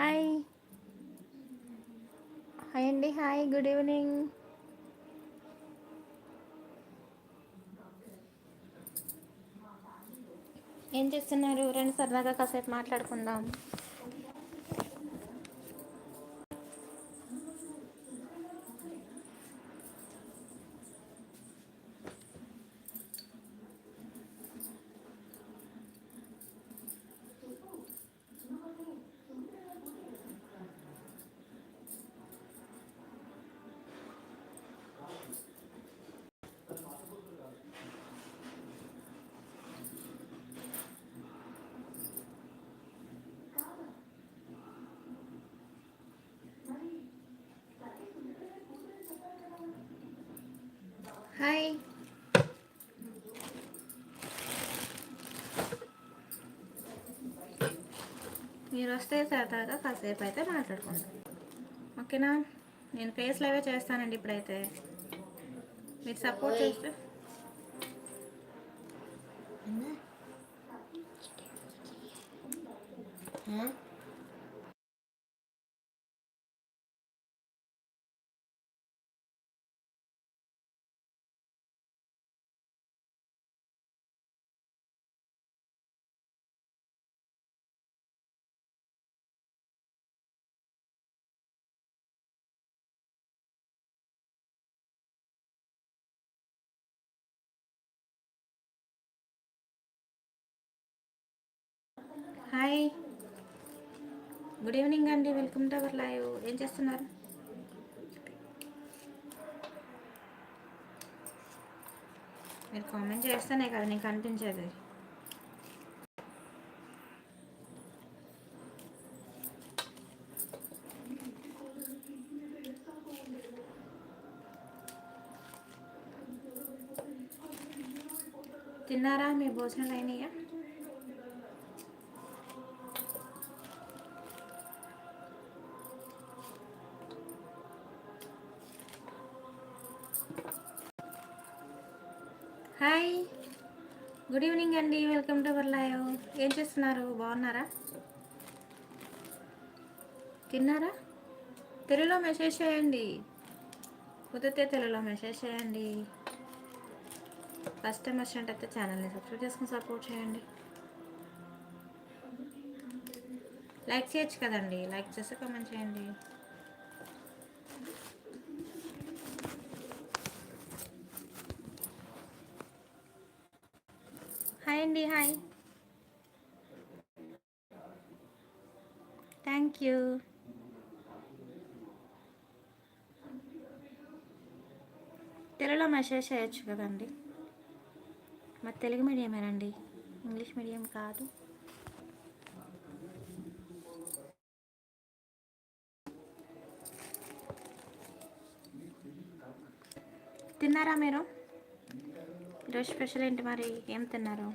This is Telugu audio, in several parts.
హాయ్. హాయ్ అండి హాయ్ గుడ్ ఈవినింగ్. ఏం చేస్తున్నారు? రెండు సరదాగా కాసేపు మాట్లాడుకుందాం. హాయ్ మీరు వస్తే సరదాగా కాసేపు అయితే మాట్లాడుకుందాం. ఓకేనా? నేను ఫేస్ లైవే చేస్తానండి ఇప్పుడైతే. మీరు సపోర్ట్ చేస్తే హాయ్. గుడ్ ఈవినింగ్ అండి. Welcome to our live. ఏం చేస్తున్నారు? మీరు కామెంట్ చేస్తేనే కదా నీకు కనిపించేది తిన్నారా? మీ భోజనాలు అయినాయా? హాయ్. గుడ్ ఈవినింగ్ అండి. Welcome to our live. ఏం చేస్తున్నారు? బాగున్నారా? తిన్నారా? తెలుగులో మెసేజ్ చేయండి. కుదిరితే తెలుగులో మెసేజ్ చేయండి. ఫస్ట్ టైం వచ్చినట్టయితే ఛానల్ని సబ్స్క్రైబ్ చేసుకుని సపోర్ట్ చేయండి. లైక్ చేయొచ్చు కదండి. లైక్ చేస్తే కామెంట్ చేయండి. హాయ్ అండి హాయ్. Thank you. తెలుగులో మెసేజ్ చేయొచ్చు కదండి. మరి తెలుగు మీడియమేనండి ఇంగ్లీష్ మీడియం కాదు. తిన్నారా మీరు? ఈరోజు స్పెషల్ ఏంటి మరి? ఏం తిన్నారు?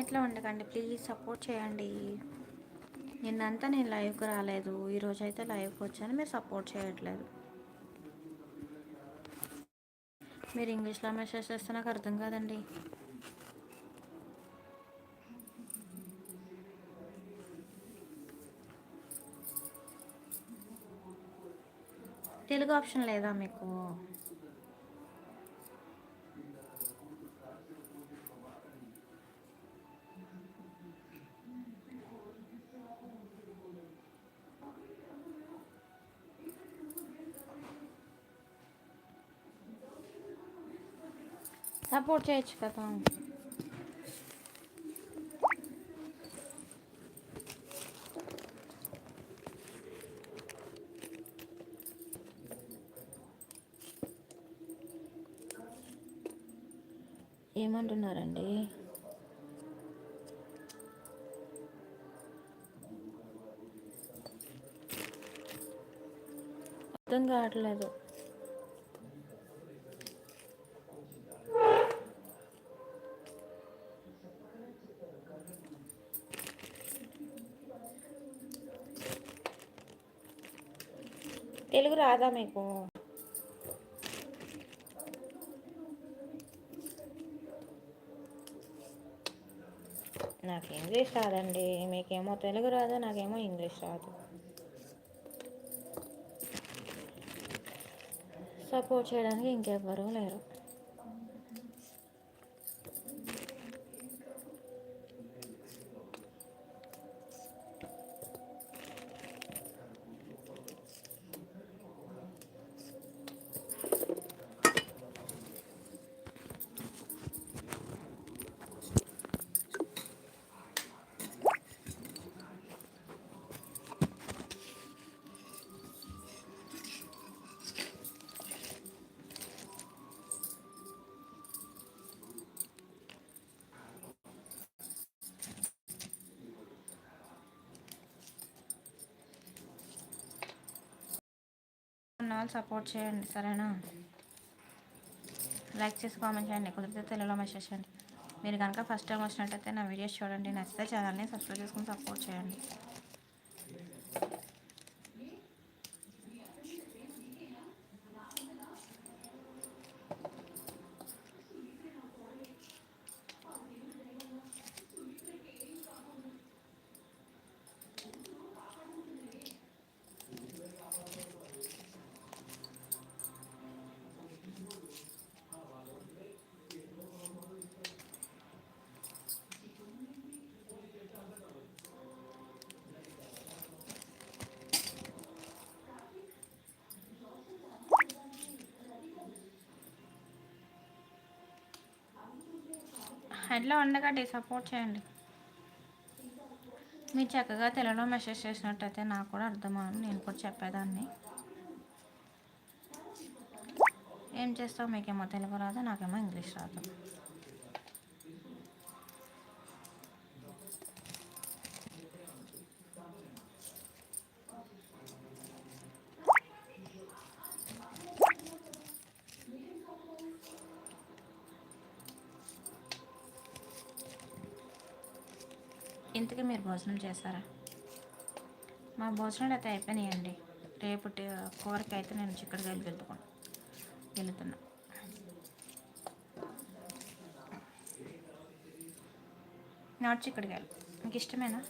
ఇట్లా ఉండకండి ప్లీజ్ సపోర్ట్ చేయండి. నిన్నంతా నేను లైవ్కి రాలేదు ఈరోజు అయితే లైవ్కి వచ్చాను మీరు సపోర్ట్ చేయట్లేదు. మీరు ఇంగ్లీష్లో మెసేజ్ చేస్తే నాకు అర్థం కాదండి. తెలుగు ఆప్షన్ లేదా మీకు? సపోర్ట్ చేయొచ్చు కదా. ఏమంటున్నారండి? అర్థం కావట్లేదు. తెలుగు రాదా మీకు? నాకు ఇంగ్లీష్ రాదండి. మీకేమో తెలుగు రాదు నాకేమో ఇంగ్లీష్ రాదు. సపోర్ట్ చేయడానికి ఇంకెవ్వరూ లేరు. వాళ్ళు సపోర్ట్ చేయండి సరేనా? లైక్ చేసి కామెంట్ చేయండి కుదిరితే తెలుగులో మెసేజ్ చేయండి. మీరు కనుక ఫస్ట్ టైం వచ్చినట్టయితే నా వీడియోస్ చూడండి నచ్చితే ఛానల్ని సబ్స్క్రైబ్ చేసుకుని సపోర్ట్ చేయండి. హెడ్లో ఉండగట్టి సపోర్ట్ చేయండి. మీరు చక్కగా తెలుగులో మెసేజ్ చేసినట్టయితే నాకు కూడా అర్థమవును నేను కూడా చెప్పేదాన్ని. ఏం చేస్తావు? మీకేమో తెలుగు రాదు నాకేమో ఇంగ్లీష్ రాదు ఇంతకీ మీరు భోజనం చేస్తారా మా భోజనాలు అయితే అయిపోయినాయండి. రేపు కూరకి అయితే నేను చిక్కడికాయలు వెళ్తున్నా వెళుతున్నా నాటు చిక్కడికాయలు మీకు ఇష్టమేనా?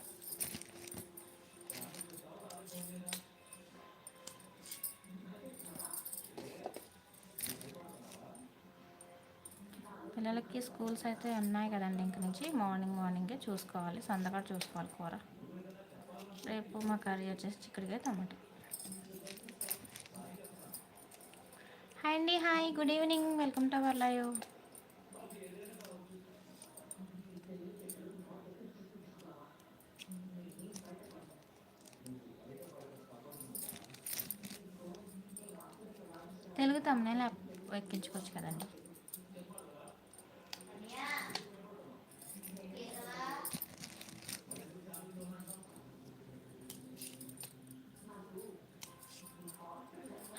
పిల్లలకి స్కూల్స్ అయితే ఉన్నాయి కదండి ఇంక నుంచి. మార్నింగ్ మార్నింగే చూసుకోవాలి. సందగా చూసుకోవాలి కూర. రేపు మా కర్రీ వచ్చేసి చిక్కడిగా టమాటా. హాయ్ అండి hi. Good evening. Welcome to our live. Telugu తమ్మునే ఎక్కించుకోవచ్చు కదండి.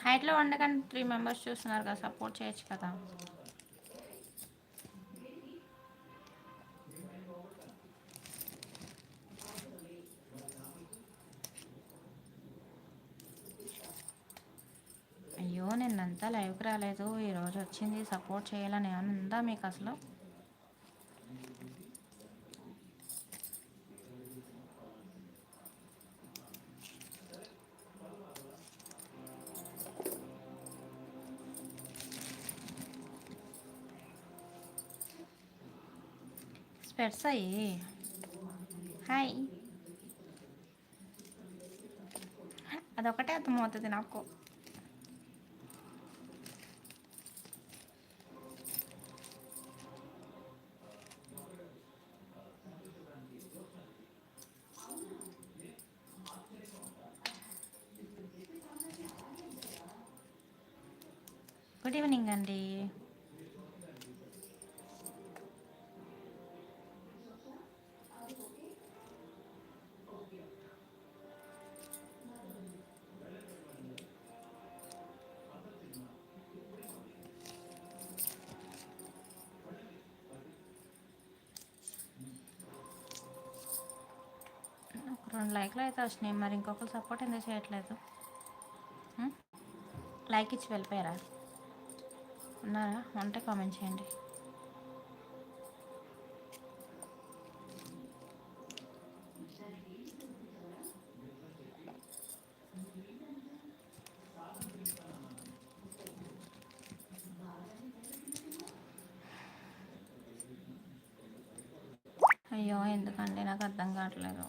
హైట్లో వండకండి త్రీ మెంబర్స్ చూస్తున్నారు కదా సపోర్ట్ చేయొచ్చు కదా. అయ్యో నిన్నంతా లైవ్కి రాలేదు. ఈరోజు వచ్చింది సపోర్ట్ చేయాలని ఏమన్నా ఉందా మీకు అసలు? స్పెట్స్ అయ్యి హాయ్. అదొకటే అర్థమవుతుంది నాకు. గుడ్ ఈవినింగ్ అండి. లైక్లు అయితే వచ్చినాయి. మరి ఇంకొకరు సపోర్ట్ ఎందుకు చేయట్లేదు? లైక్ ఇచ్చి వెళ్ళిపోయారా? ఉన్నారా? ఉంటే కామెంట్ చేయండి రావట్లేదు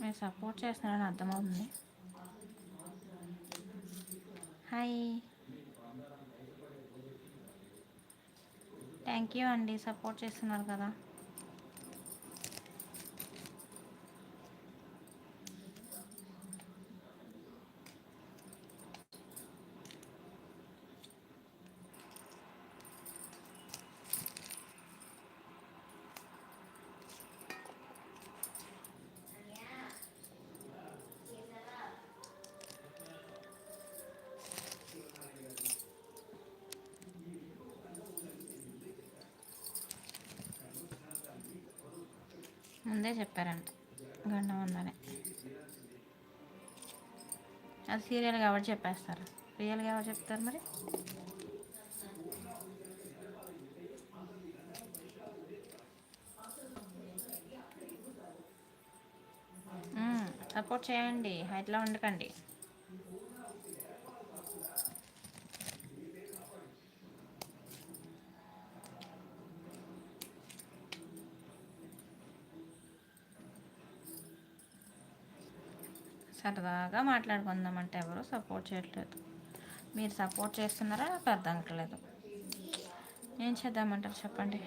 మీరు సపోర్ట్ చేస్తున్నారని అర్థమవుతుంది. హాయ్. థ్యాంక్ యూ అండి. సపోర్ట్ చేస్తున్నారు కదా. ముందే చెప్పారంట. గండం ఉందని. అది సీరియల్ కాబట్టి చెప్పేస్తారు. రియల్గా ఎవరు చెప్తారు మరి? సపోర్ట్ చేయండి. హైట్లో ఉండకండి. సరదాగా మాట్లాడుకుందామంటే ఎవరు సపోర్ట్ చేయట్లేదు. మీరు సపోర్ట్ చేస్తున్నారా? నాకు అర్థం కావట్లేదు ఏం చేద్దామంటారు చెప్పండి.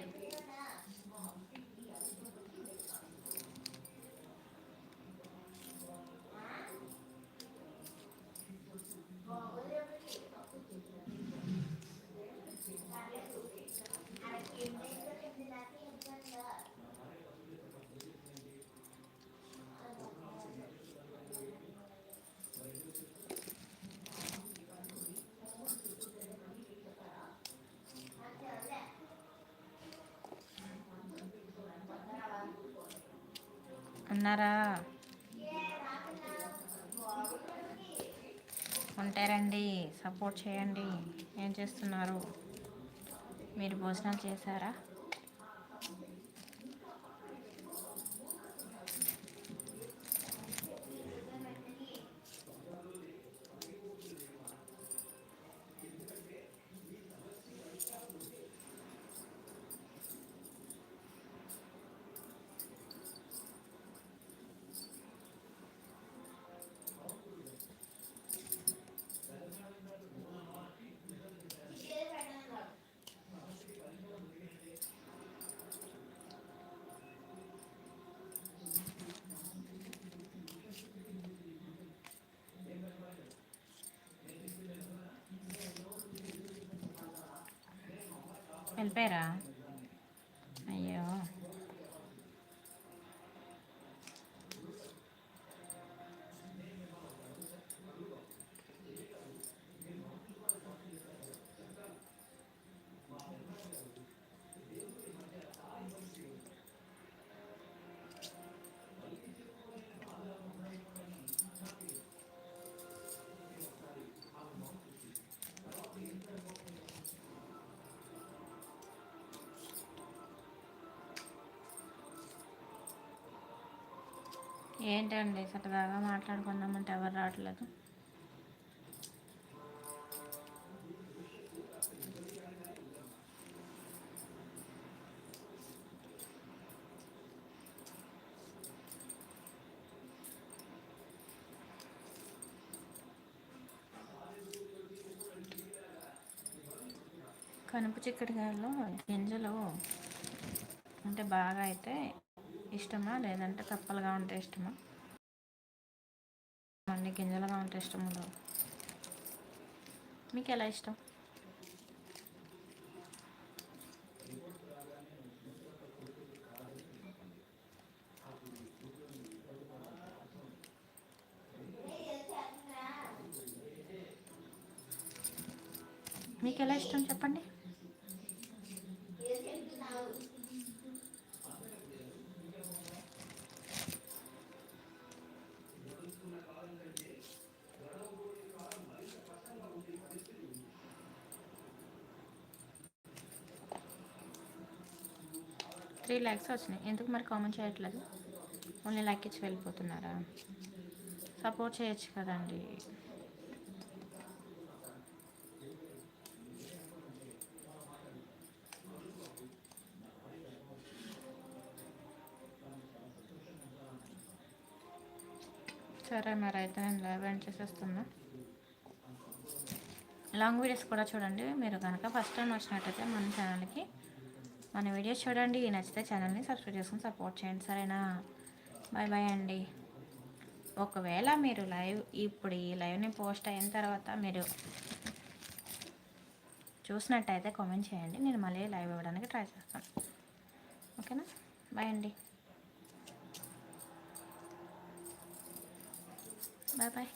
ఉన్నారా ఉంటారండి. సపోర్ట్ చేయండి. ఏం చేస్తున్నారు? మీరు భోజనాలు చేశారా? వెళ్ళిపోయారా ఏంటండి సరదాగా మాట్లాడుకుందామంటే ఎవరు రావట్లేదు. కనుపు చిక్కడికాయలో గింజలు అంటే బాగా అయితే ఇష్టమా? లేదంటే కప్పలుగా ఉంటే ఇష్టమా? అన్ని గింజలుగా ఉంటే ఇష్టం ఉండవు? మీకు ఎలా ఇష్టం? మీకు ఎలా ఇష్టం చెప్పండి? త్రీ ల్యాక్స్ వచ్చినాయి. ఎందుకు మరి కామెంట్ చేయట్లేదు? ఓన్లీ ల్యాక్ ఇచ్చి వెళ్ళిపోతున్నారా? సపోర్ట్ చేయొచ్చు కదండి. సరే మరి అయితే నేను లైవ్ ఎండ్ చేసేస్తున్నా. లాంగ్ వీడియోస్ కూడా చూడండి. మీరు కనుక ఫస్ట్ టైం వచ్చినట్టయితే మన ఛానల్కి మన వీడియోస్ చూడండి. నచ్చితే ఛానల్ని సబ్స్క్రైబ్ చేసుకుని సపోర్ట్ చేయండి. సరేనా? బాయ్ బాయ్ అండి. ఒకవేళ మీరు లైవ్ ఇప్పుడు ఈ లైవ్ని పోస్ట్ అయిన తర్వాత మీరు చూసినట్టయితే కామెంట్ చేయండి. నేను మళ్ళీ లైవ్ ఇవ్వడానికి ట్రై చేస్తాను. ఓకేనా? బాయ్ అండి. Bye bye.